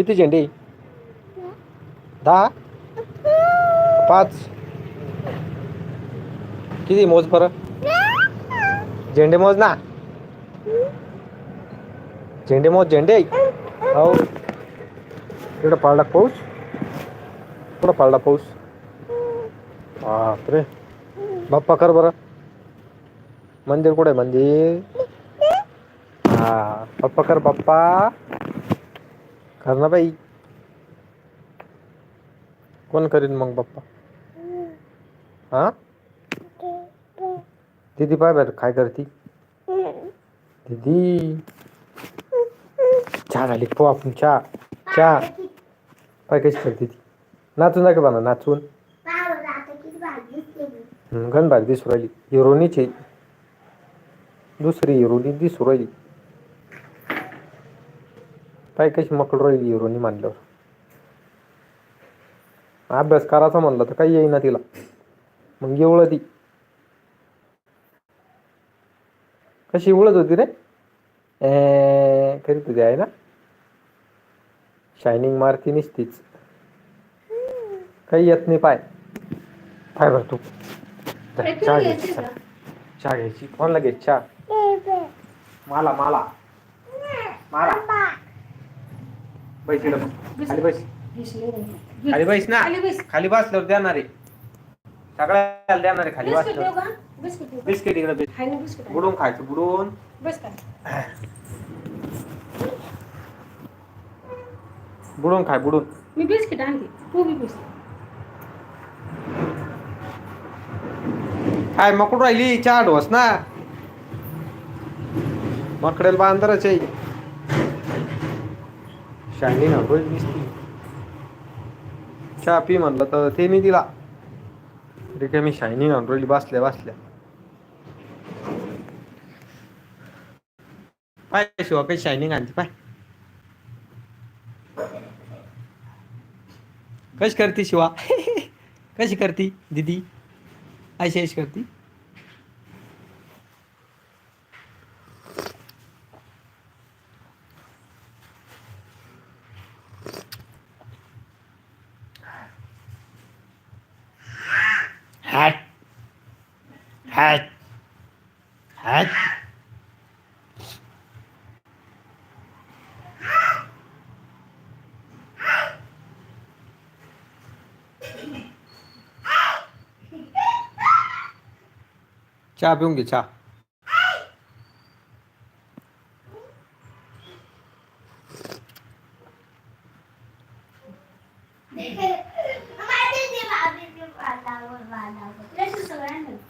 किती झेंडे दहा पाच किती मोज बरं झेंडे मोज ना झेंडे मोज झेंडे हो इकडं पाळला पाऊस कुठं पाळला पाऊस बापरे बाप्पा कर बरं मंदिर कुठे मंदिर हा बाप्पा कर बाप्पा ना बाई कोण करीन मग बाप्पा? हा? दीदी पाय बर काय करती? दीदी. चहा झाली पो आपण चहा चहा. पाय कशी करते ती नाचून दाखव बना नाचून. हम्म, गण दिसू राहिली. हिरोनीची दुसरी हिरोनी दिसू राहिली. पाय कशी मकड राहिली हिरोनी मानल्यावर. अभ्यास करायचा म्हणलं तर काही येईना तिला. मग एवढं ती. कशी उळत होती रे? ए करीत होती आहे ना? शायनिंग मारती निसतीच. काही येत नाही पाय. पाय बर तू. चहा घ्यायची चहा. घ्यायची. कोणला घे चहा. मला मला. मला. बैस इकडं. खाली बैस. खाली बैस ना. खाली बसल्यावर देणार आहे. सगळ्याला देणार आहे खाली बसल्यावर. बिस्किट इकडे बिस्किट बुडून खायचं बुडून. बुडून खाय बुडून. मी बिस्किट आणली तू बी बिस्किट काय मकड राहिली चहा ढोस ना. मकडेल बांधरच आहे. शायनी ना रोज दिसती चहा पी म्हणलं तर ते मी दिला. काय मी शायनी ना बसल्या बसल्या. पाय शिवा काही शायनिंग आणते पाय. कशी करती शिवा? कशी करती दीदी? अशी अशी करती. hết hết cha biết không cha Let's just go around.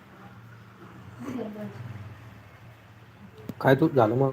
काय तू झालं मग?